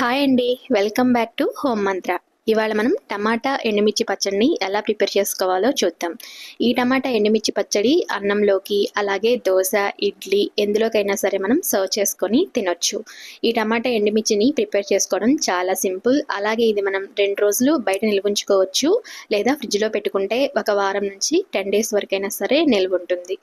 Hi అండి welcome back to home మంత్ర ఇవాళ మనం టమాటా ఎండుమిర్చి పచ్చడిని ఎలా ప్రిపేర్ చేసుకోవాలో చూద్దాం. ఈ టమాటా ఎండుమిర్చి పచ్చడి అన్నంలోకి అలాగే దోశ ఇడ్లీ ఎందులోకైనా సరే మనం సర్వ్ చేసుకొని తినొచ్చు. ఈ టమాటా ఎండుమిర్చిని ప్రిపేర్ చేసుకోవడం చాలా సింపుల్. అలాగే ఇది మనం రెండు రోజులు బయట నిల్వుంచుకోవచ్చు లేదా ఫ్రిడ్జ్లో పెట్టుకుంటే ఒక వారం నుంచి టెన్ డేస్ వరకైనా సరే నిల్వ ఉంటుంది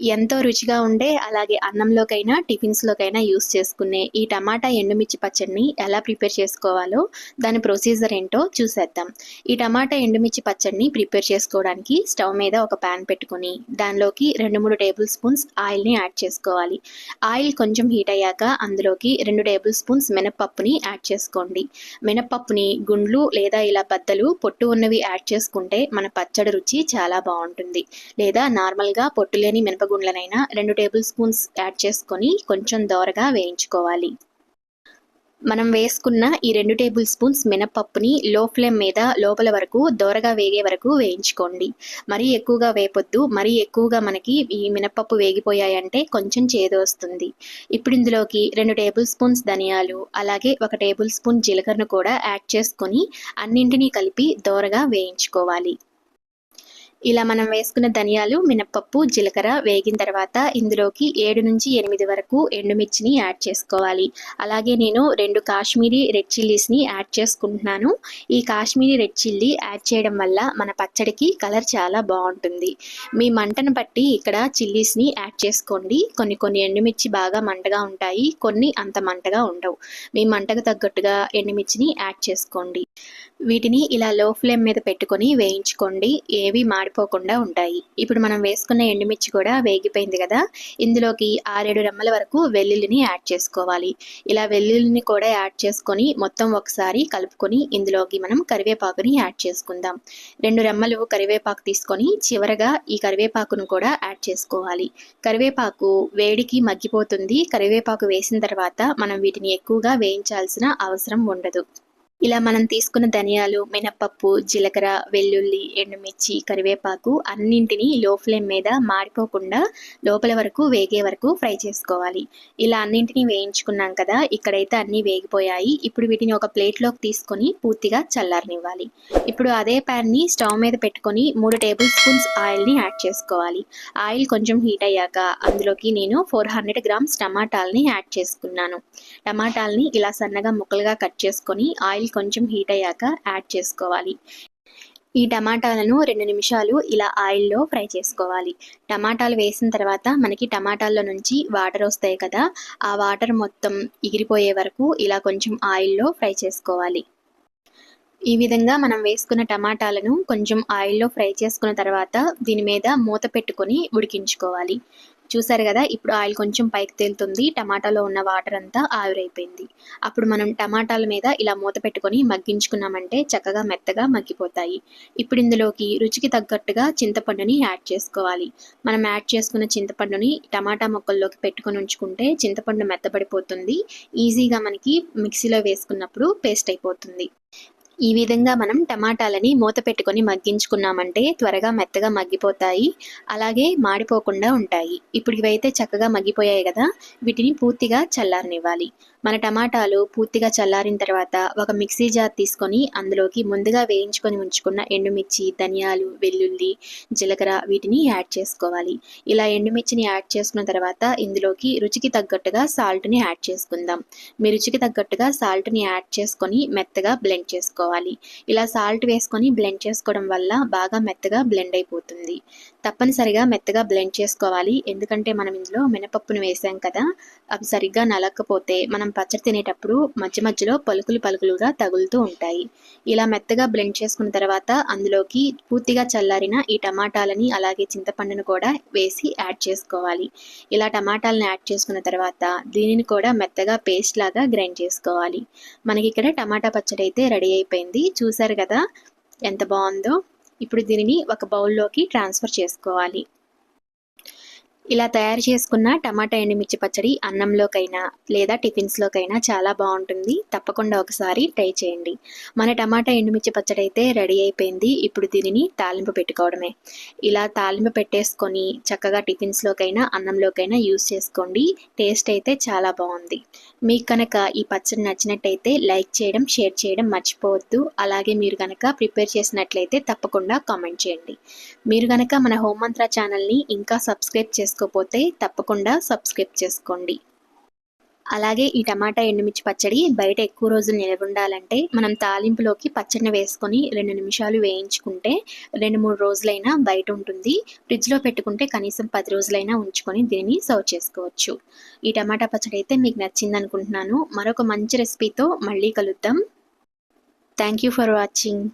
ఎంతో రుచిగా ఉండే అలాగే అన్నంలోకైనా టిఫిన్స్లోకైనా యూస్ చేసుకునే ఈ టమాటా ఎండుమిర్చి పచ్చడిని ఎలా ప్రిపేర్ చేసుకోవాలో దాని ప్రొసీజర్ ఏంటో చూసేద్దాం. ఈ టమాటా ఎండుమిర్చి పచ్చడిని ప్రిపేర్ చేసుకోవడానికి స్టవ్ మీద ఒక ప్యాన్ పెట్టుకుని దానిలోకి రెండు మూడు టేబుల్ స్పూన్స్ ఆయిల్ని యాడ్ చేసుకోవాలి. ఆయిల్ కొంచెం హీట్ అయ్యాక అందులోకి రెండు టేబుల్ స్పూన్స్ మినప్పప్పుని యాడ్ చేసుకోండి. మినప్పప్పుని గుండ్లు లేదా ఇలా బద్దలు పొట్టు ఉన్నవి యాడ్ చేసుకుంటే మన పచ్చడి రుచి చాలా బాగుంటుంది. లేదా నార్మల్గా పొట్టు లేని మినప మినపగుండ్లనైనా రెండు టేబుల్ స్పూన్స్ యాడ్ చేసుకొని కొంచెం దోరగా వేయించుకోవాలి. మనం వేసుకున్న ఈ రెండు టేబుల్ స్పూన్స్ మినపప్పుని లో ఫ్లేమ్ మీద లోపల వరకు దోరగా వేగే వరకు వేయించుకోండి. మరీ ఎక్కువగా వేపొద్దు. మరీ ఎక్కువగా మనకి ఈ మినపప్పు వేగిపోయాయంటే కొంచెం చేదు వస్తుంది. ఇప్పుడు ఇందులోకి రెండు టేబుల్ స్పూన్స్ ధనియాలు అలాగే ఒక టేబుల్ స్పూన్ జీలకర్రను కూడా యాడ్ చేసుకొని అన్నింటినీ కలిపి దోరగా వేయించుకోవాలి. ఇలా మనం వేసుకున్న ధనియాలు మినప్పప్పు జీలకర్ర వేగిన తర్వాత ఇందులోకి ఏడు నుంచి ఎనిమిది వరకు ఎండుమిర్చిని యాడ్ చేసుకోవాలి. అలాగే నేను రెండు కాశ్మీరీ రెడ్ చిల్లీస్ని యాడ్ చేసుకుంటున్నాను. ఈ కాశ్మీరీ రెడ్ చిల్లీ యాడ్ చేయడం వల్ల మన పచ్చడికి కలర్ చాలా బాగుంటుంది. మీ మంటను బట్టి ఇక్కడ చిల్లీస్ని యాడ్ చేసుకోండి. కొన్ని కొన్ని ఎండుమిర్చి బాగా మంటగా ఉంటాయి కొన్ని అంత మంటగా ఉండవు. మీ మంటకు తగ్గట్టుగా ఎండుమిర్చిని యాడ్ చేసుకోండి. వీటిని ఇలా లో ఫ్లేమ్ మీద పెట్టుకొని వేయించుకోండి. ఏవి మాడిపోకుండా ఉంటాయి. ఇప్పుడు మనం వేసుకున్న ఎండుమిర్చి కూడా వేగిపోయింది కదా ఇందులోకి ఆరేడు రెమ్మల వరకు వెల్లుల్లిని యాడ్ చేసుకోవాలి. ఇలా వెల్లుల్లిని కూడా యాడ్ చేసుకొని మొత్తం ఒకసారి కలుపుకొని ఇందులోకి మనం కరివేపాకుని యాడ్ చేసుకుందాం. రెండు రెమ్మలు కరివేపాకు తీసుకొని చివరగా ఈ కరివేపాకును కూడా యాడ్ చేసుకోవాలి. కరివేపాకు వేడికి మగ్గిపోతుంది. కరివేపాకు వేసిన తర్వాత మనం వీటిని ఎక్కువగా వేయించాల్సిన అవసరం ఉండదు. ఇలా మనం తీసుకున్న ధనియాలు మినపప్పు జీలకర్ర వెల్లుల్లి ఎండుమిర్చి కరివేపాకు అన్నింటినీ లో ఫ్లేమ్ మీద మాడిపోకుండా లోపల వరకు వేగే వరకు ఫ్రై చేసుకోవాలి. ఇలా అన్నింటినీ వేయించుకున్నాం కదా ఇక్కడైతే అన్నీ వేగిపోయాయి. ఇప్పుడు వీటిని ఒక ప్లేట్లోకి తీసుకొని పూర్తిగా చల్లారనివ్వాలి. ఇప్పుడు అదే ప్యాన్ని స్టవ్ మీద పెట్టుకొని మూడు టేబుల్ స్పూన్స్ ఆయిల్ని యాడ్ చేసుకోవాలి. ఆయిల్ కొంచెం హీట్ అయ్యాక అందులోకి నేను ఫోర్ హండ్రెడ్ గ్రామ్స్ టమాటాలని యాడ్ చేసుకున్నాను. టమాటాలని ఇలా సన్నగా ముక్కలుగా కట్ చేసుకొని ఆయిల్ కొంచెం హీట్ అయ్యాక యాడ్ చేసుకోవాలి. ఈ టమాటాలను రెండు నిమిషాలు ఇలా ఆయిల్లో ఫ్రై చేసుకోవాలి. టమాటాలు వేసిన తర్వాత మనకి టమాటాల్లో నుంచి వాటర్ వస్తాయి కదా ఆ వాటర్ మొత్తం ఎగిరిపోయే వరకు ఇలా కొంచెం ఆయిల్లో ఫ్రై చేసుకోవాలి. ఈ విధంగా మనం వేసుకున్న టమాటాలను కొంచెం ఆయిల్లో ఫ్రై చేసుకున్న తర్వాత దీని మీద మూత పెట్టుకొని ఉడికించుకోవాలి. చూసారు కదా ఇప్పుడు ఆయిల్ కొంచెం పైకి తేలుతుంది. టమాటాలో ఉన్న వాటర్ అంతా ఆవిరైపోయింది. అప్పుడు మనం టమాటాల మీద ఇలా మూత పెట్టుకొని మగ్గించుకున్నామంటే చక్కగా మెత్తగా మగ్గిపోతాయి. ఇప్పుడు ఇందులోకి రుచికి తగ్గట్టుగా చింతపండుని యాడ్ చేసుకోవాలి. మనం యాడ్ చేసుకున్న చింతపండుని టమాటా మొక్కల్లోకి పెట్టుకొని ఉంచుకుంటే చింతపండు మెత్తబడిపోతుంది. ఈజీగా మనకి మిక్సీలో వేసుకున్నప్పుడు పేస్ట్ అయిపోతుంది. ఈ విధంగా మనం టమాటాలని మూత పెట్టుకొని మగ్గించుకున్నామంటే త్వరగా మెత్తగా మగ్గిపోతాయి. అలాగే మాడిపోకుండా ఉంటాయి. ఇప్పుడు ఇవైతే చక్కగా మగ్గిపోయాయి కదా వీటిని పూర్తిగా చల్లారనివ్వాలి. మన టమాటాలు పూర్తిగా చల్లారిన తర్వాత ఒక మిక్సీ జార్ తీసుకొని అందులోకి ముందుగా వేయించుకొని ఉంచుకున్న ఎండుమిర్చి ధనియాలు వెల్లుల్లి జీలకర్ర వీటిని యాడ్ చేసుకోవాలి. ఇలా ఎండుమిర్చిని యాడ్ చేసుకున్న తర్వాత ఇందులోకి రుచికి తగ్గట్టుగా సాల్ట్ని యాడ్ చేసుకుందాం. మీ రుచికి తగ్గట్టుగా సాల్ట్ని యాడ్ చేసుకొని మెత్తగా బ్లెండ్ చేసుకోవాలి. ఇలా సాల్ట్ వేసుకొని బ్లెండ్ చేసుకోవడం వల్ల బాగా మెత్తగా బ్లెండ్ అయిపోతుంది. తప్పనిసరిగా మెత్తగా బ్లెండ్ చేసుకోవాలి. ఎందుకంటే మనం ఇందులో మినపప్పును వేసాం కదా అవి సరిగ్గా నలకపోతే మనం పచ్చడి తినేటప్పుడు మధ్య మధ్యలో పలుకులు పలుకులుగా తగులుతూ ఉంటాయి. ఇలా మెత్తగా బ్లెండ్ చేసుకున్న తర్వాత అందులోకి పూర్తిగా చల్లారిన ఈ టమాటాలని అలాగే చింతపండును కూడా వేసి యాడ్ చేసుకోవాలి. ఇలా టమాటాలను యాడ్ చేసుకున్న తర్వాత దీనిని కూడా మెత్తగా పేస్ట్ లాగా గ్రైండ్ చేసుకోవాలి. మనకి ఇక్కడ టమాటా పచ్చడి అయితే రెడీ అయిపోయింది. చూసారు కదా ఎంత బాగుందో. ఇప్పుడు దీనిని ఒక బౌల్లోకి ట్రాన్స్ఫర్ చేసుకోవాలి. ఇలా తయారు చేసుకున్న టమాటా ఎండుమిర్చి పచ్చడి అన్నంలోకైనా లేదా టిఫిన్స్లోకైనా చాలా బాగుంటుంది. తప్పకుండా ఒకసారి ట్రై చేయండి. మన టమాటా ఎండుమిర్చి పచ్చడి అయితే రెడీ అయిపోయింది. ఇప్పుడు దీనిని తాలింపు పెట్టుకోవడమే. ఇలా తాలింపు పెట్టేసుకొని చక్కగా టిఫిన్స్లోకైనా అన్నంలోకైనా యూస్ చేసుకోండి. టేస్ట్ అయితే చాలా బాగుంది. మీకు కనుక ఈ పచ్చడి నచ్చినట్టయితే లైక్ చేయడం షేర్ చేయడం మర్చిపోవద్దు. అలాగే మీరు కనుక ప్రిపేర్ చేసినట్లయితే తప్పకుండా కామెంట్ చేయండి. మీరు కనుక మన హోమ్ మంత్ర ఛానల్ని ఇంకా సబ్స్క్రైబ్ చేసుకోకపోతే తప్పకుండా సబ్స్క్రైబ్ చేసుకోండి. అలాగే ఈ టమాటా ఎండుమిర్చి పచ్చడి బయట ఎక్కువ రోజులు నిలవ ఉండాలంటే మనం తాలింపులోకి పచ్చడిని వేసుకొని రెండు నిమిషాలు వేయించుకుంటే రెండు మూడు రోజులైనా బయట ఉంటుంది. ఫ్రిడ్జ్లో పెట్టుకుంటే కనీసం పది రోజులైనా ఉంచుకొని దీన్ని సర్వ్ చేసుకోవచ్చు. ఈ టమాటా పచ్చడి అయితే మీకు నచ్చింది అనుకుంటున్నాను. మరొక మంచి రెసిపీతో మళ్ళీ కలుద్దాం. Thank you for watching.